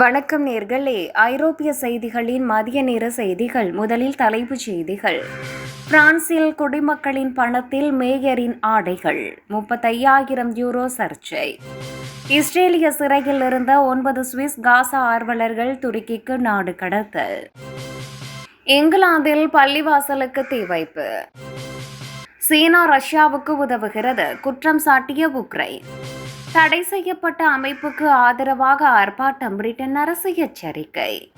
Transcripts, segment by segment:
வணக்கம் நேர்களே. ஐரோப்பிய செய்திகளின் மதிய நேர செய்திகள் முதலில் தலைப்புச் செய்திகள். பிரான்சில் குடிமக்களின் பணத்தில் மேயரின் ஆடைகள் முப்பத்தையாயிரம் யூரோ சர்ச்சை. இஸ்ரேலிய சிறையில் இருந்த ஒன்பது சுவிஸ் காசா ஆர்வலர்கள் துருக்கிக்கு நாடு கடத்தல். இங்கிலாந்தில் பள்ளிவாசலுக்கு தீ வைப்பு சீனா ரஷ்யாவுக்கு உதவுகிறது குற்றம் சாட்டிய உக்ரைன். தடை செய்யப்பட்ட அமைப்புக்கு ஆதரவாக ஆர்ப்பாட்டம் பிரிட்டன் அரசு எச்சரிக்கை.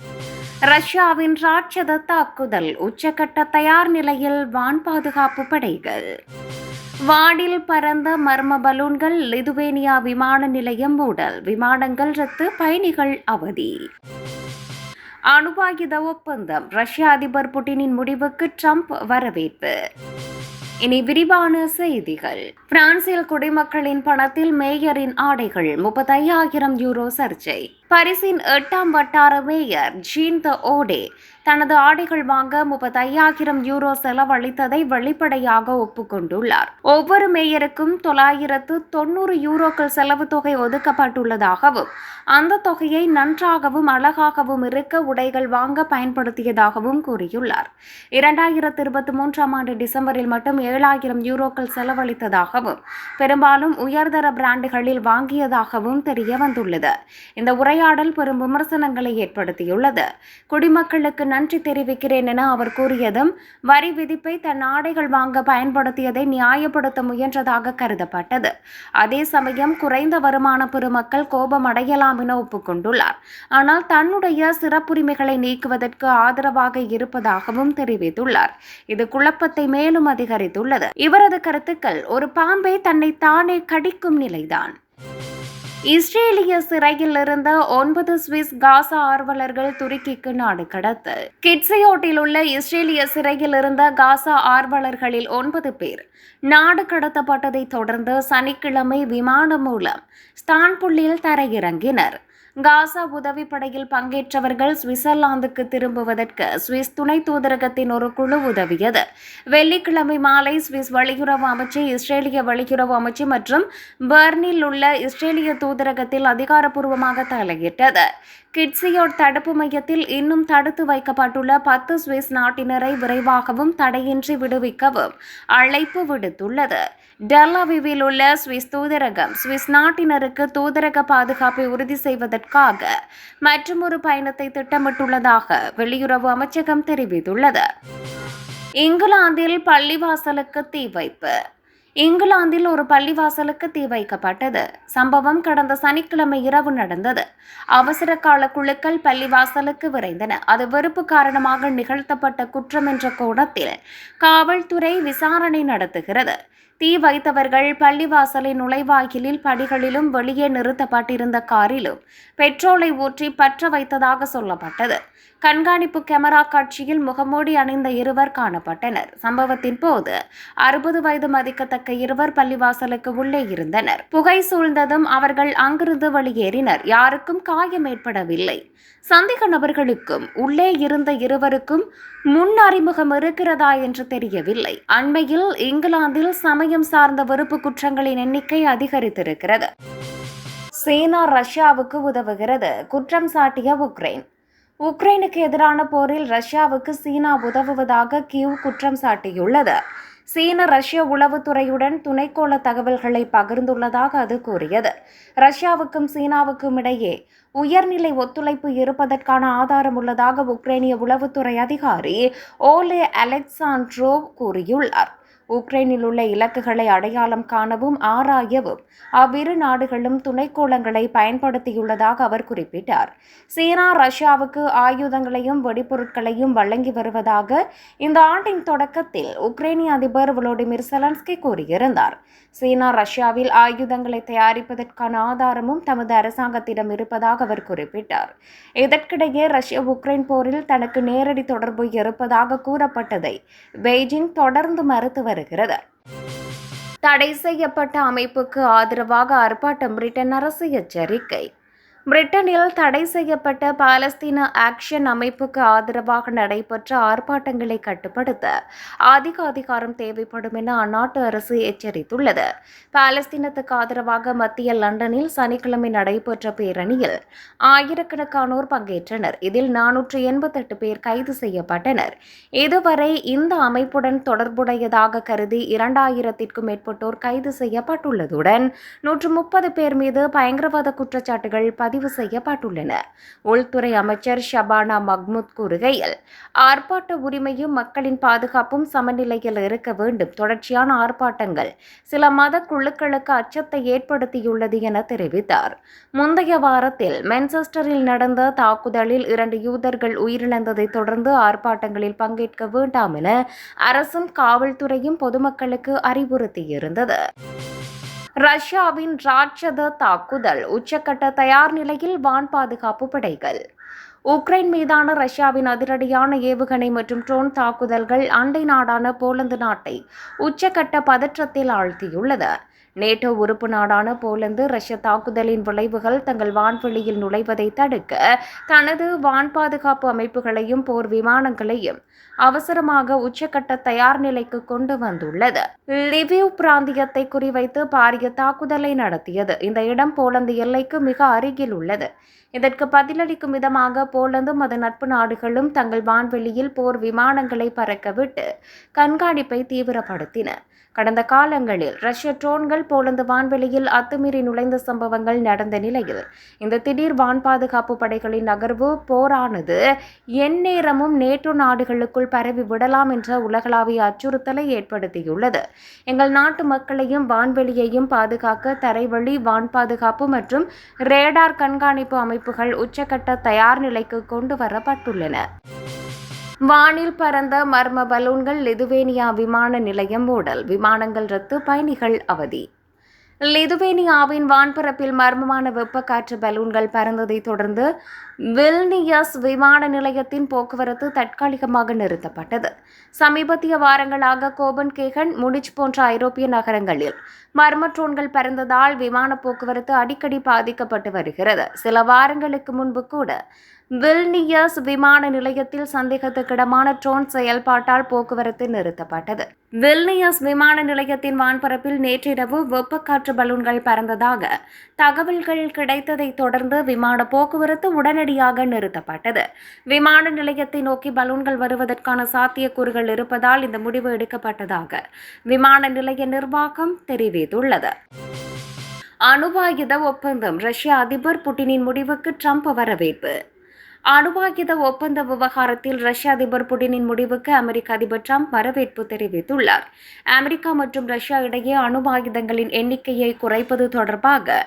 ரஷ்யாவின் ராட்சத தாக்குதல் உச்சக்கட்ட தயார் நிலையில் வான் பாதுகாப்பு படைகள். வானில் பறந்த மர்ம பலூன்கள் லிதுவேனியா விமான நிலையம் மூடல் விமானங்கள் ரத்து பயணிகள் அவதி. அணுவாயுத ஒப்பந்தம் ரஷ்ய அதிபர் புட்டினின் முடிவுக்கு ட்ரம்ப் வரவேற்பு. இனி விரிவான செய்திகள். பிரான்சில் குடிமக்களின் பணத்தில் மேயரின் ஆடைகள் முப்பத்தையாயிரம் யூரோ சர்ச்சை. பரிசின் எட்டாம் வட்டார மேயர் ஜீன் த ஓடே தனது ஆடைகள் வாங்க முப்பத்தையாயிரம் யூரோ செலவழித்ததை வெளிப்படையாக ஒப்புக்கொண்டுள்ளார். ஒவ்வொரு மேயருக்கும் தொள்ளாயிரத்து தொண்ணூறு யூரோக்கள் செலவு தொகை ஒதுக்கப்பட்டுள்ளதாகவும் அந்த தொகையை நன்றாகவும் அழகாகவும் இருக்க உடைகள் வாங்க பயன்படுத்தியதாகவும் கூறியுள்ளார். இரண்டாயிரத்து இருபத்தி மூன்றாம் ஆண்டு டிசம்பரில் மட்டும் ஏழாயிரம் யூரோக்கள் செலவழித்ததாகவும் பெரும்பாலும் உயர்தர பிராண்டுகளில் வாங்கியதாகவும் தெரிய வந்துள்ளது இந்த உரை உரையாடல் பெரும் விமர்சனங்களை ஏற்படுத்தியுள்ளது. குடிமக்களுக்கு நன்றி தெரிவிக்கிறேன் என அவர் கூறியதும் வரி விதிப்பை தன் ஆடைகள் வாங்க பயன்படுத்தியதை நியாயப்படுத்த முயன்றதாக கருதப்பட்டது. அதே சமயம் குறைந்த வருமான பெருமக்கள் கோபம் அடையலாம் என ஒப்புக்கொண்டுள்ளார். ஆனால் தன்னுடைய சிறப்புரிமைகளை நீக்குவதற்கு ஆதரவாக இருப்பதாகவும் தெரிவித்துள்ளார். இது குழப்பத்தை மேலும் அதிகரித்துள்ளது. இவரது கருத்துக்கள் ஒரு பாம்பை தன்னை தானே கடிக்கும் நிலைதான். இஸ்ரேலிய சிறையில் இருந்த ஒன்பது சுவிஸ் காசா ஆர்வலர்கள் துருக்கிக்கு நாடு கடத்து. கிட்ஸியோட்டில் உள்ள இஸ்ரேலிய சிறையில் இருந்த காசா ஆர்வலர்களில் ஒன்பது பேர் நாடு கடத்தப்பட்டதை தொடர்ந்து சனிக்கிழமை விமானம் மூலம் ஸ்தான்புல்லில் தரையிறங்கினர். காசா உதவிப்படையில் பங்கேற்றவர்கள் சுவிட்சர்லாந்துக்கு திரும்புவதற்கு சுவிஸ் துணை தூதரகத்தின் ஒரு குழு உதவியது. வெள்ளிக்கிழமை மாலை சுவிஸ் வெளியுறவு அமைச்சு இஸ்ரேலிய வெளியுறவு அமைச்சு மற்றும் பெர்னில் உள்ள இஸ்ரேலிய தூதரகத்தில் அதிகாரப்பூர்வமாக தலையிட்டது. கிட்ஸியோட் தடுப்பு மையத்தில் இன்னும் தடுத்து வைக்கப்பட்டுள்ள பத்து சுவிஸ் நாட்டினரை விரைவாகவும் தடையின்றி விடுவிக்கவும் அழைப்பு விடுத்துள்ளது. டெல்லாவிவில் உள்ள சுவிஸ் தூதரகம் சுவிஸ் நாட்டினருக்கு தூதரக பாதுகாப்பை உறுதி செய்வதற்கு செய்வதற்காக மற்றொரு பயணத்தை திட்டமிட்டுள்ளதாக வெளியுறவு அமைச்சகம் தெரிவித்துள்ளது. இங்கிலாந்தில் பள்ளிவாசலுக்கு தீ வைப்பு. இங்கிலாந்தில் ஒரு பள்ளிவாசலுக்கு தீ வைக்கப்பட்டது. சம்பவம் கடந்த சனிக்கிழமை இரவு நடந்தது. அவசர கால குழுக்கள் பள்ளிவாசலுக்கு விரைந்தன. அது வெறுப்பு காரணமாக நிகழ்த்தப்பட்ட குற்றம் என்ற கோணத்தில் காவல்துறை விசாரணை நடத்துகிறது. தீ வைத்தவர்கள் பள்ளிவாசலின் நுழைவாயிலில் படிகளிலும் வெளியே நிறுத்தப்பட்டிருந்த காரிலும் பெட்ரோலை ஊற்றி பற்ற வைத்ததாக சொல்லப்பட்டது. கண்காணிப்பு கேமரா காட்சியில் முகமூடி அணிந்த இருவர் காணப்பட்டனர். சம்பவத்தின் போது அறுபது வயது மதிக்கத்தக்க இருவர் பள்ளிவாசலுக்கு உள்ளே இருந்தனர். புகை சூழ்ந்ததும் அவர்கள் அங்கிருந்து வெளியேறினர். யாருக்கும் காயம் ஏற்படவில்லை. சந்தேக நபர்களுக்கும் உள்ளே இருந்த இருவருக்கும் முன் அறிமுகம் இருக்கிறதா என்று தெரியவில்லை. அண்மையில் இங்கிலாந்தில் சமயம் சார்ந்த வெறுப்பு குற்றங்களின் எண்ணிக்கை அதிகரித்திருக்கிறது. சீனா ரஷ்யாவுக்கு உதவுகிறது. குற்றம் சாட்டிய உக்ரைன். உக்ரைனுக்கு எதிரான போரில் ரஷ்யாவுக்கு சீனா உதவுவதாக கியூ குற்றம் சாட்டியுள்ளது. சீன ரஷ்ய உளவுத்துறையுடன் துணைக்கோள தகவல்களை பகிர்ந்துள்ளதாக அது கூறியது. ரஷ்யாவுக்கும் சீனாவுக்கும் இடையே உயர்நிலை ஒத்துழைப்பு இருப்பதற்கான ஆதாரம் உள்ளதாக உக்ரைனிய உளவுத்துறை அதிகாரி ஓலே அலெக்சாண்ட்ரோவ் கூறியுள்ளார். உக்ரைனில் உள்ள இலக்குகளை அடையாளம் காணவும் ஆராயவும் அவ்விரு நாடுகளும் துணைக்கோளங்களை பயன்படுத்தியுள்ளதாக அவர் குறிப்பிட்டார். சீனா ரஷ்யாவுக்கு ஆயுதங்களையும் வெடிப்பொருட்களையும் வழங்கி வருவதாக இந்த ஆண்டின் தொடக்கத்தில் உக்ரைனிய அதிபர் விளோடிமிர் செலன்ஸ்கி கூறியிருந்தார். சீனா ரஷ்யாவில் ஆயுதங்களை தயாரிப்பதற்கான ஆதாரமும் தமது அரசாங்கத்திடம் இருப்பதாக அவர் குறிப்பிட்டார். இதற்கிடையே ரஷ்ய உக்ரைன் போரில் தனக்கு நேரடி தொடர்பு இருப்பதாக கூறப்பட்டதை பெய்ஜிங் தொடர்ந்து மறுத்து வருகிறது. தடை செய்யப்பட்ட அமைப்புக்கு ஆதரவாக ஆர்ப்பாட்டம் பிரிட்டன் அரசு எச்சரிக்கை. பிரிட்டனில் தடை செய்யப்பட்ட பாலஸ்தீன ஆக்ஷன் அமைப்புக்கு ஆதரவாக நடைபெற்ற ஆர்ப்பாட்டங்களை கட்டுப்படுத்த அதிக அதிகாரம் தேவைப்படும் என அந்நாட்டு அரசு எச்சரித்துள்ளது. பாலஸ்தீனத்துக்கு ஆதரவாக மத்திய லண்டனில் சனிக்கிழமை நடைபெற்ற பேரணியில் ஆயிரக்கணக்கானோர் பங்கேற்றனர். இதில் நானூற்று எண்பத்தெட்டு பேர் கைது செய்யப்பட்டனர். இதுவரை இந்த அமைப்புடன் தொடர்புடையதாக கருதி இரண்டாயிரத்திற்கும் மேற்பட்டோர் கைது செய்யப்பட்டுள்ளதுடன் நூற்று முப்பது பேர் மீது பயங்கரவாத குற்றச்சாட்டுகள் பதிவு செய்யப்பட்டுள்ளன. உள்துறை அமைச்சர் ஷபானா மஹ்மூத் கூறுகையில் ஆர்ப்பாட்ட உரிமையும் மக்களின் பாதுகாப்பும் சமநிலையில் இருக்க வேண்டும். தொடர்ச்சியான ஆர்ப்பாட்டங்கள் சில மத குழுக்களுக்கு அச்சத்தை ஏற்படுத்தியுள்ளது என தெரிவித்தார். முந்தைய வாரத்தில் மென்செஸ்டரில் நடந்த தாக்குதலில் இரண்டு யூதர்கள் உயிரிழந்ததை தொடர்ந்து ஆர்ப்பாட்டங்களில் பங்கேற்க வேண்டாம் என அரசும் காவல்துறையும் பொதுமக்களுக்கு அறிவுறுத்தியிருந்தது. ரஷ்யாவின் ராட்சத தாக்குதல் உச்சக்கட்ட தயார் நிலையில் வான் பாதுகாப்பு படைகள். உக்ரைன் மீதான ரஷ்யாவின் அதிரடியான ஏவுகணை மற்றும் ட்ரோன் தாக்குதல்கள் அண்டை நாடான போலந்து நாட்டை உச்சக்கட்ட பதற்றத்தில் ஆழ்த்தியுள்ளது. நேட்டோ உறுப்பு நாடான போலந்து ரஷ்ய தாக்குதலின் விளைவுகள் தங்கள் வான்வெளியில் நுழைவதை தடுக்க தனது வான் பாதுகாப்பு அமைப்புகளையும் போர் விமானங்களையும் அவசரமாக உச்சக்கட்ட தயார் நிலைக்கு கொண்டு வந்துள்ளது. லிவிவ் பிராந்தியத்தை குறிவைத்து பாரிய தாக்குதலை நடத்தியது. இந்த இடம் போலந்து எல்லைக்கு மிக அருகில் உள்ளது. இதற்கு பதிலளிக்கும் விதமாக போலந்தும் அதன் நட்பு நாடுகளும் தங்கள் வான்வெளியில் போர் விமானங்களை பறக்கவிட்டு கண்காணிப்பை தீவிரப்படுத்தின. கடந்த காலங்களில் ரஷ்ய ட்ரோன்கள் போலந்து வான்வெளியில் அத்துமீறி நுழைந்த சம்பவங்கள் நடந்த நிலையில் இந்த திடீர் வான் பாதுகாப்பு படைகளின் நகர்வு போரானது எந்நேரமும் நேட்டோ நாடுகளுக்குள் பரவி விடலாம் என்ற உலகளாவிய அச்சுறுத்தலை ஏற்படுத்தியுள்ளது. எங்கள் நாட்டு மக்களையும் வான்வெளியையும் பாதுகாக்க தரைவழி வான் பாதுகாப்பு மற்றும் ரேடார் கண்காணிப்பு அமைப்புகள் உச்சக்கட்ட தயார் நிலைக்கு கொண்டு வரப்பட்டுள்ளன. வானில் பறந்த மர்ம பலூன்கள் லிதுவேனியா விமான நிலையம் மூடல். விமானங்கள் ரத்து பயணிகள் அவதி. லிதுவேனியாவின் வான்பரப்பில் மர்மமான வெப்பக்காற்று பலூன்கள் பறந்ததை தொடர்ந்து வில்னியஸ் விமான நிலையத்தின் போக்குவரத்து தற்காலிகமாக நிறுத்தப்பட்டது. சமீபத்திய வாரங்களாக கோபன் கேகன் முனிச் போன்ற ஐரோப்பிய நகரங்களில் மர்ம ட்ரோன்கள் பறந்ததால் விமான போக்குவரத்து அடிக்கடி பாதிக்கப்பட்டு வருகிறது. சில வாரங்களுக்கு முன்பு கூட வில்னியஸ் விமான நிலையத்தில் சந்தேகத்துக்கிடமான ட்ரோன் செயல்பாட்டால் போக்குவரத்து நிறுத்தப்பட்டது. வில்னியஸ் விமான நிலையத்தின் வான்பரப்பில் நேற்றிரவு வெப்பக்காற்று பலூன்கள் பறந்ததாக தகவல்கள் கிடைத்ததை தொடர்ந்து விமான போக்குவரத்து உடனடியாக நிறுத்தப்பட்டது. விமான நிலையத்தை நோக்கி பலூன்கள் வருவதற்கான சாத்தியக்கூறுகள் இருப்பதால் இந்த முடிவு எடுக்கப்பட்டதாக விமான நிலைய நிர்வாகம் தெரிவித்துள்ளது. அணுவாயுத ஒப்பந்தம் ரஷ்ய அதிபர் புட்டினின் முடிவுக்கு ட்ரம்ப் வரவேற்பு. அணுவாயுத ஒப்பந்த விவகாரத்தில் ரஷ்ய அதிபர் புடினின் முடிவுக்கு அமெரிக்க அதிபர் ட்ரம்ப் வரவேற்பு தெரிவித்துள்ளார். அமெரிக்கா மற்றும் ரஷ்யா இடையே அணுவாகிதங்களின் எண்ணிக்கையை குறைப்பது தொடர்பாக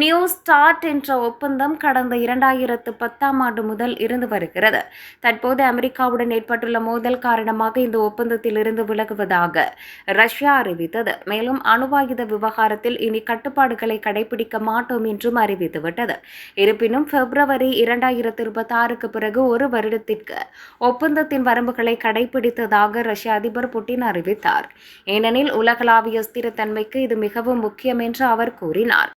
நியூ ஸ்டார்ட் என்ற ஒப்பந்தம் கடந்த இரண்டாயிரத்து பத்தாம் ஆண்டு முதல் இருந்து வருகிறது. தற்போது அமெரிக்காவுடன் ஏற்பட்டுள்ள மோதல் காரணமாக இந்த ஒப்பந்தத்தில் இருந்து விலகுவதாக ரஷ்யா அறிவித்தது. மேலும் அணுவாயுத விவகாரத்தில் இனி கட்டுப்பாடுகளை கடைபிடிக்க மாட்டோம் என்றும் அறிவித்துவிட்டது. இருப்பினும் பிப்ரவரி இரண்டாயிரத்து இருபத்தி ஆறுக்கு பிறகு ஒரு வருடத்திற்கு ஒப்பந்தத்தின் வரம்புகளை கடைபிடித்ததாக ரஷ்ய அதிபர் புட்டின் அறிவித்தார். ஏனெனில் உலகளாவிய ஸ்திரத்தன்மைக்கு இது மிகவும் முக்கியம் என்று அவர் கூறினார்.